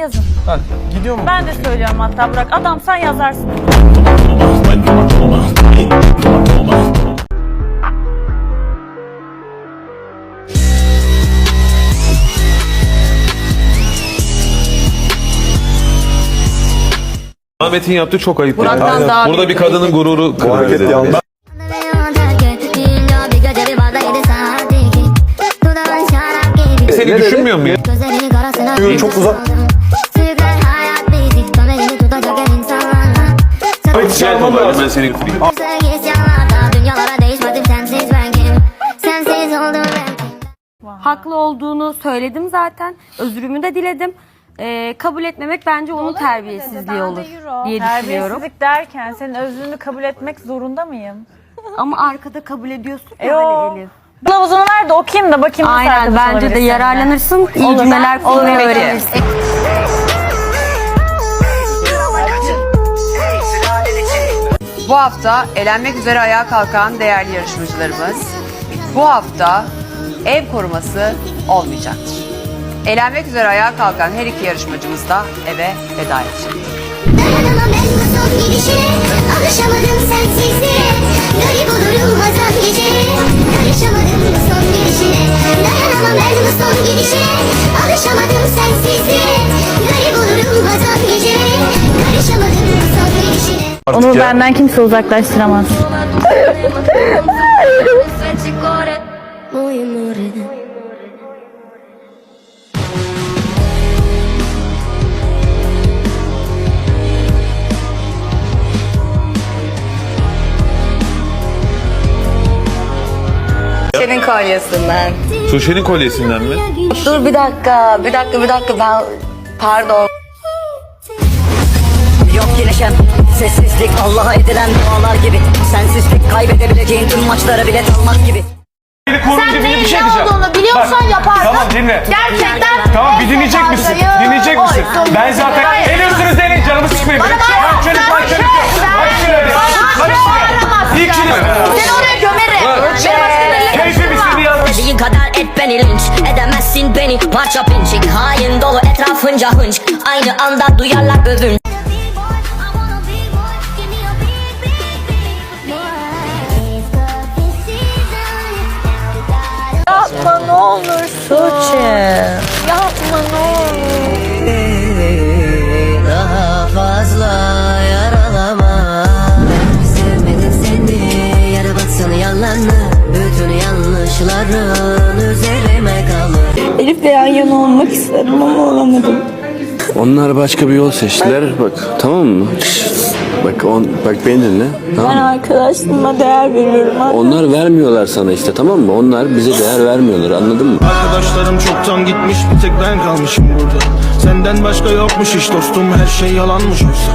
Yazın. Hadi gidiyor mu? Ben de söylüyorum hatta bırak. Adam sen yazarsın. Ahmet'in yaptığı çok ayıp. Burak'tan daha Burada bir kadının gururu hareket kırıldı. Seni düşünmüyor mu ya? Çok uzak. Gel baba ben seni Haklı olduğunu söyledim zaten. Özrümü de diledim. Ee, kabul etmemek bence onun terbiyesizliği olur diye düşünüyorum. Terbiyesizlik derken senin özrünü kabul etmek zorunda mıyım? Ama arkada kabul ediyorsun ya o- hani Elif. Kılavuzunu ver de okuyayım da bakayım nasıl Aynen bence de yararlanırsın. iyi Olur. cümleler kurmayı öğrenirsin. Bu hafta elenmek üzere ayağa kalkan değerli yarışmacılarımız bu hafta ev koruması olmayacaktır. Elenmek üzere ayağa kalkan her iki yarışmacımız da eve veda edecek. Dayanamam ben bu son gidişe Alışamadım sensizliğe Garip olurum hazan gece Onu benden kimse uzaklaştıramaz. Senin kolyesinden. Tuşe'nin kolyesinden mi? Dur bir dakika, bir dakika, bir dakika ben pardon. Yok yine Sessizlik Allah'a edilen dualar gibi Sensizlik kaybedebileceğin tüm maçlara bilet almak gibi Sen neyin ne olduğunu biliyorsan yapardın. Tamam dinle. Gerçekten Tamam bir dinleyecek misin? Dinleyecek misin? Ben zaten el üstünüz deneyin canımı sıkmayın. Bak şöyle bak şöyle. Bak şöyle. Bak şöyle. İlk şimdi. Seni oraya gömerim Benim aslında Keyfim istediği yazmış. Dediğin kadar et beni linç Edemezsin beni parça pinçik Hain dolu etrafınca hınç Aynı anda duyarlar övün Yapma ne olur Tuğçe. Yapma ne olur. Daha fazla yaralama Sevmedim seni Yara batsın yalanla Bütün yanlışların üzerime kalır Elif'le yan yana olmak isterim ama olamadım. Onlar başka bir yol seçtiler. Bak tamam mı? Bak on, bak beni dinle. Tamam Ben mı? arkadaşlığıma değer veriyorum. Onlar vermiyorlar sana işte tamam mı? Onlar bize değer vermiyorlar anladın mı? Arkadaşlarım çoktan gitmiş bir tek ben kalmışım burada Senden başka yokmuş hiç dostum her şey yalanmış oysa